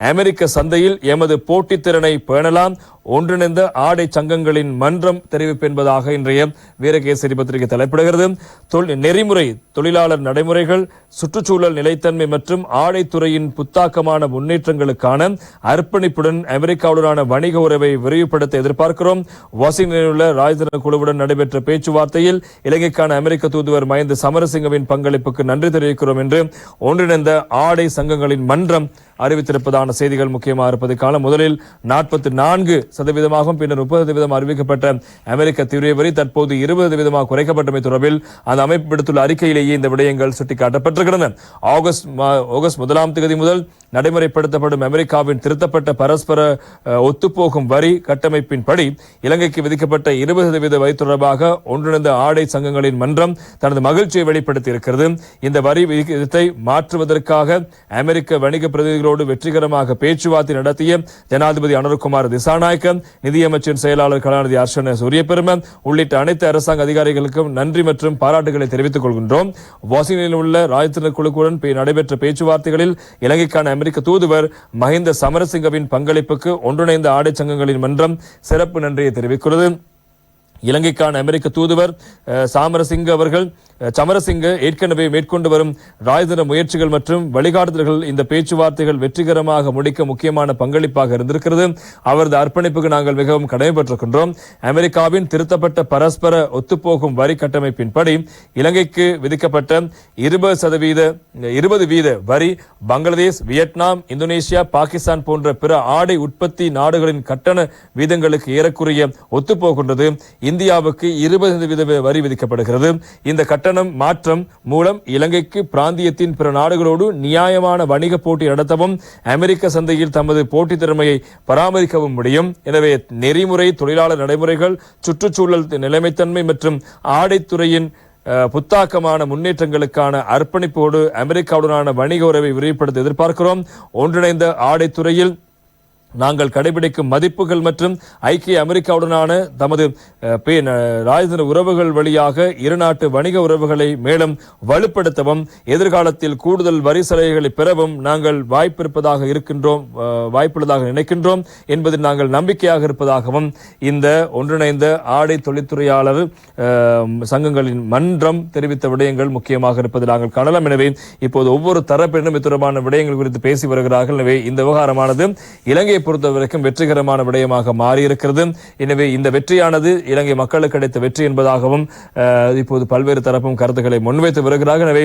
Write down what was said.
அமெரிக்க சந்தையில் எமது போட்டித்திறனை பேணலாம். ஒன்றிணைந்த ஆடை சங்கங்களின் மன்றம் தெரிவிப்பு என்பதாக இன்றைய வீரகேசரி பத்திரிகை தலைப்பிடுகிறது. நெறிமுறை தொழிலாளர் நடைமுறைகள் சுற்றுச்சூழல் நிலைத்தன்மை மற்றும் ஆடைத்துறையின் புத்தாக்கமான முன்னேற்றங்களுக்கான அர்ப்பணிப்புடன் அமெரிக்காவுடனான வணிக உறவை விரிவுபடுத்த எதிர்பார்க்கிறோம். வாஷிங்டனில் உள்ள ராஜதந்திர குழுவுடன் நடைபெற்ற பேச்சுவார்த்தையில் இலங்கைக்கான அமெரிக்க தூதுவர் மயந்த சமரசிங்கவின் பங்களிப்புக்கு நன்றி தெரிவிக்கிறோம் என்று ஒன்றிணைந்த ஆடை சங்கங்களின் மன்றம் அறிவித்திருப்பதான செய்திகள் முக்கியமாக இருப்பதற்கான முதலில் நாற்பத்தி நான்கு சதவீதமாகவும் பின்னர் முப்பது சதவீதம் அறிவிக்கப்பட்ட அமெரிக்க தீவிர வரி தற்போது இருபது சதவீதமாக குறைக்கப்பட்டமை தொடர்பில் அந்த அமைப்பு விடுத்துள்ள அறிக்கையிலேயே இந்த விடயங்கள் சுட்டிக்காட்டப்பட்டிருக்கின்றன. ஆகஸ்ட் ஆகஸ்ட் முதலாம் தேதி முதல் நடைமுறைப்படுத்தப்படும் அமெரிக்காவின் திருத்தப்பட்ட பரஸ்பர ஒத்துப்போகும் வரி கட்டமைப்பின்படி இலங்கைக்கு விதிக்கப்பட்ட இருபது சதவீத வரி தொடர்பாக ஒன்றிணைந்த ஆடை சங்கங்களின் மன்றம் தனது மகிழ்ச்சியை வெளிப்படுத்தி இருக்கிறது இந்த வரி விகிதத்தை மாற்றுவதற்காக அமெரிக்க வணிக பிரதிநிதிகளோடு வெற்றிகரமாக பேச்சுவார்த்தை நடத்திய ஜனாதிபதி அனுர்குமார் திசாநாயக்க நிதியமைச்சின் செயலாளர் கலாநிதி அர்ஷன சூரியபெருமன் உள்ளிட்ட அனைத்து அரசாங்க அதிகாரிகளுக்கும் நன்றி மற்றும் பாராட்டுகளை தெரிவித்துக் கொள்கின்றோம். வாஷிங்டனில் உள்ள ராஜதந்திர குழுக்குடன் நடைபெற்ற பேச்சுவார்த்தைகளில் இலங்கைக்கான அமெரிக்க தூதுவர் மஹிந்த சமரசிங்கவின் பங்களிப்புக்கு ஒன்றிணைந்த ஆடை சங்கங்களின் மன்றம் சிறப்பு நன்றியை தெரிவிக்கிறது. இலங்கைக்கான அமெரிக்க தூதுவர் சாமரசிங்க அவர்கள் சமரசிங்க ஏற்கனவே மேற்கொண்டு வரும் ராஜதந்திர முயற்சிகள் மற்றும் வழிகாட்டுதல்கள் இந்த பேச்சுவார்த்தைகள் வெற்றிகரமாக முடிக்க முக்கியமான பங்களிப்பாக இருந்திருக்கிறது. அவரது அர்ப்பணிப்புக்கு நாங்கள் மிகவும் கடமைப்பட்டிருக்கின்றோம். அமெரிக்காவின் திருத்தப்பட்ட பரஸ்பர ஒத்துப்போகும் வரி கட்டமைப்பின்படி இலங்கைக்கு விதிக்கப்பட்ட இருபது சதவீத இருபது வீத வரி பங்களாதேஷ் வியட்நாம் இந்தோனேசியா பாகிஸ்தான் போன்ற பிற ஆடை உற்பத்தி நாடுகளின் கட்டண வீதங்களுக்கு ஏறக்குறைய ஒத்துப்போகின்றது. இந்தியாவுக்கு இருபது சதவீத வரி விதிக்கப்படுகிறது. இந்த கட்டணம் மாற்றம் மூலம் இலங்கைக்கு பிராந்தியத்தின் பிற நாடுகளோடு நியாயமான வணிக போட்டி நடத்தவும் அமெரிக்க சந்தையில் தமது போட்டி திறமையை பராமரிக்கவும் முடியும். எனவே நெறிமுறை தொழிலாளர் நடைமுறைகள் சுற்றுச்சூழல் நிலைமைத்தன்மை மற்றும் ஆடைத்துறையின் புத்தாக்கமான முன்னேற்றங்களுக்கான அர்ப்பணிப்போடு அமெரிக்காவுடனான வணிக உறவை விரிவுபடுத்த எதிர்பார்க்கிறோம். ஒன்றிணைந்த ஆடைத்துறையில் நாங்கள் கடைபிடிக்கும் மதிப்புகள் மற்றும் ஐக்கிய அமெரிக்காவுடனான தமது பே- ந- ராஜதந்திர உறவுகள் வழியாக இரு நாட்டு வணிக உறவுகளை மேலும் வலுப்படுத்தவும் எதிர்காலத்தில் கூடுதல் வரி சலுகைகளை பெறவும் நாங்கள் வாய்ப்பிருப்பதாக இருக்கின்றோம் வாய்ப்புள்ளதாக நினைக்கின்றோம் என்பதில் நாங்கள் நம்பிக்கையாக இருப்பதாகவும் இந்த ஒன்றிணைந்த ஆடை தொழில்துறையாளர் சங்கங்களின் மன்றம் தெரிவித்த விடயங்கள் முக்கியமாக இருப்பதை நாங்கள் காணலாம். எனவே இப்போது ஒவ்வொரு தரப்பினரும் தொடர்பான விடயங்கள் குறித்து பேசி வருகிறார்கள். எனவே இந்த விவகாரமானது இலங்கை இலங்கையை பொறுத்தவரைக்கும் வெற்றிகரமான விடயமாக மாறியிருக்கிறது. எனவே இந்த வெற்றியானது இலங்கை மக்களுக்கு கிடைத்த வெற்றி என்பதாகவும் இப்போது பல்வேறு தரப்பும் கருத்துக்களை முன்வைத்து வருகிறார்கள். எனவே